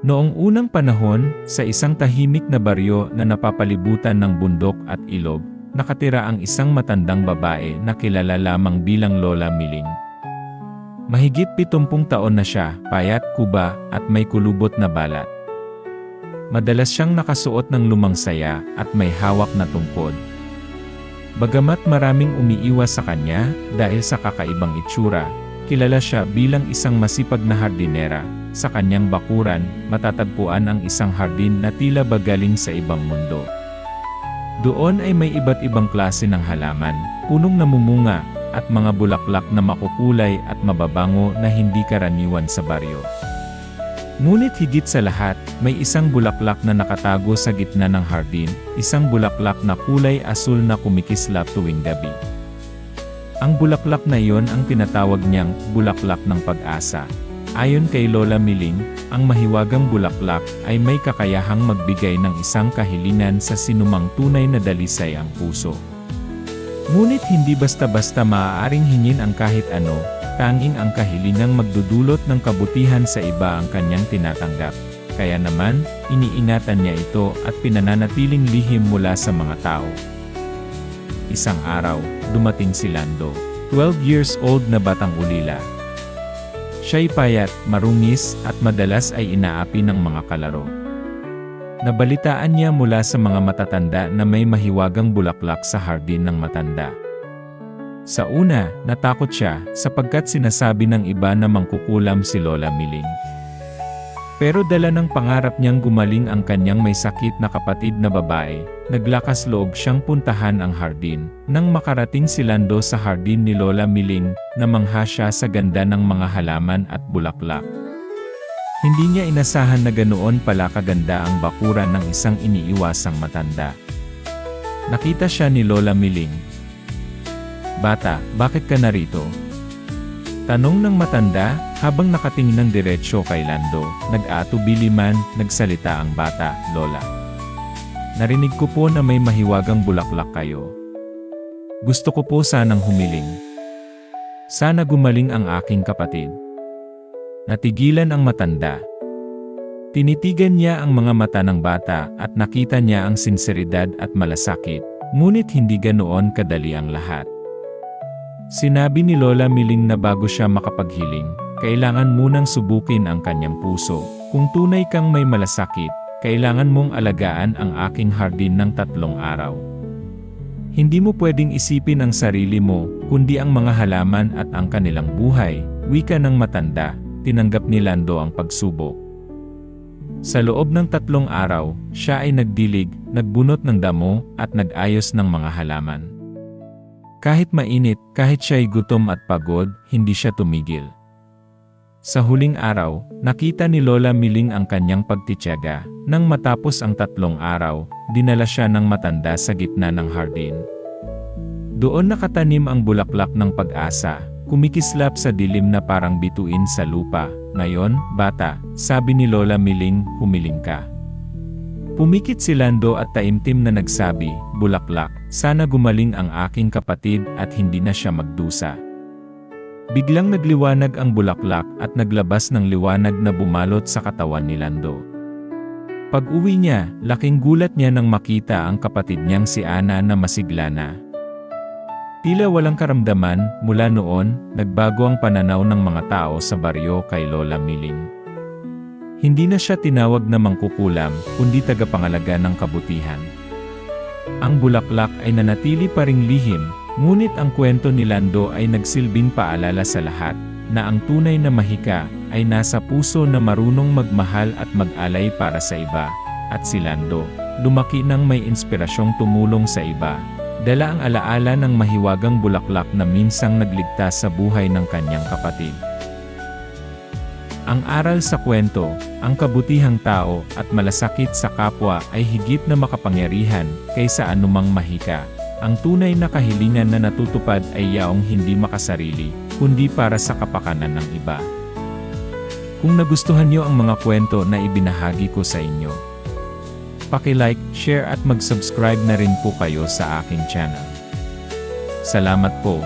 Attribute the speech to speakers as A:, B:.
A: Noong unang panahon, sa isang tahimik na baryo na napapalibutan ng bundok at ilog, nakatira ang isang matandang babae na kilala lamang bilang Lola Miling. Mahigit pitumpung taon na siya, payat, kuba, at may kulubot na balat. Madalas siyang nakasuot ng lumang saya at may hawak na tungkod. Bagamat maraming umiiwas sa kanya dahil sa kakaibang itsura, kilala siya bilang isang masipag na hardinera. Sa kanyang bakuran, matatagpuan ang isang hardin na tila bagaling sa ibang mundo. Doon ay may iba't ibang klase ng halaman, punong namumunga, at mga bulaklak na makukulay at mababango na hindi karaniwan sa baryo. Ngunit higit sa lahat, may isang bulaklak na nakatago sa gitna ng hardin, isang bulaklak na kulay asul na kumikislap tuwing gabi. Ang bulaklak na iyon ang tinatawag niyang bulaklak ng pag-asa. Ayon kay Lola Miling, ang mahiwagang bulaklak ay may kakayahang magbigay ng isang kahilingan sa sinumang tunay na dalisay ang puso. Ngunit hindi basta-basta maaaring hingin ang kahit ano, tanging ang kahilingang magdudulot ng kabutihan sa iba ang kanyang tinatanggap. Kaya naman, iniingatan niya ito at pinananatiling lihim mula sa mga tao. Isang araw, dumating si Lando, 12 years old na batang ulila. Siya'y payat, marungis, at madalas ay inaapi ng mga kalaro. Nabalitaan niya mula sa mga matatanda na may mahiwagang bulaklak sa hardin ng matanda. Sa una, natakot siya sapagkat sinasabi ng iba na mangkukulam si Lola Miling. Pero dala ng pangarap niyang gumaling ang kanyang may sakit na kapatid na babae, naglakas loob siyang puntahan ang hardin. Nang makarating si Lando sa hardin ni Lola Miling, namangha siya sa ganda ng mga halaman at bulaklak. Hindi niya inasahan na ganoon pala kaganda ang bakuran ng isang iniiwasang matanda. Nakita siya ni Lola Miling. Bata, bakit ka narito? Tanong ng matanda, habang nakatingin ng diretsyo kay Lando, nag-atubili man, nagsalita ang bata, Lola. Narinig ko po na may mahiwagang bulaklak kayo. Gusto ko po sanang humiling. Sana gumaling ang aking kapatid. Natigilan ang matanda. Tinitigan niya ang mga mata ng bata at nakita niya ang sinseridad at malasakit, ngunit hindi ganoon kadali ang lahat. Sinabi ni Lola Miling na bago siya makapaghiling, kailangan munang subukin ang kanyang puso. Kung tunay kang may malasakit, kailangan mong alagaan ang aking hardin ng tatlong araw. Hindi mo pwedeng isipin ang sarili mo, kundi ang mga halaman at ang kanilang buhay, wika ng matanda, tinanggap ni Lando ang pagsubok. Sa loob ng tatlong araw, siya ay nagdilig, nagbunot ng damo, at nag-ayos ng mga halaman. Kahit mainit, kahit siya'y gutom at pagod, hindi siya tumigil. Sa huling araw, nakita ni Lola Miling ang kanyang pagtityaga. Nang matapos ang tatlong araw, dinala siya ng matanda sa gitna ng hardin. Doon nakatanim ang bulaklak ng pag-asa, kumikislap sa dilim na parang bituin sa lupa. Ngayon, bata, sabi ni Lola Miling, humiling ka. Pumikit si Lando at taimtim na nagsabi, bulaklak, sana gumaling ang aking kapatid at hindi na siya magdusa. Biglang nagliwanag ang bulaklak at naglabas ng liwanag na bumalot sa katawan ni Lando. Pag-uwi niya, laking gulat niya nang makita ang kapatid niyang si Ana na masigla na. Tila walang karamdaman, mula noon, nagbago ang pananaw ng mga tao sa baryo kay Lola Miling. Hindi na siya tinawag na mangkukulam, kundi tagapangalaga ng kabutihan. Ang bulaklak ay nanatili pa ring lihim, ngunit ang kwento ni Lando ay nagsilbing paalala sa lahat, na ang tunay na mahika ay nasa puso na marunong magmahal at mag-alay para sa iba. At si Lando, lumaki nang may inspirasyong tumulong sa iba. Dala ang alaala ng mahiwagang bulaklak na minsang nagligtas sa buhay ng kanyang kapatid. Ang aral sa kwento, ang kabutihang tao at malasakit sa kapwa ay higit na makapangyarihan kaysa anumang mahika. Ang tunay na kahilingan na natutupad ay yaong hindi makasarili, kundi para sa kapakanan ng iba. Kung nagustuhan niyo ang mga kwento na ibinahagi ko sa inyo, paki-like, share at mag-subscribe na rin po kayo sa aking channel. Salamat po.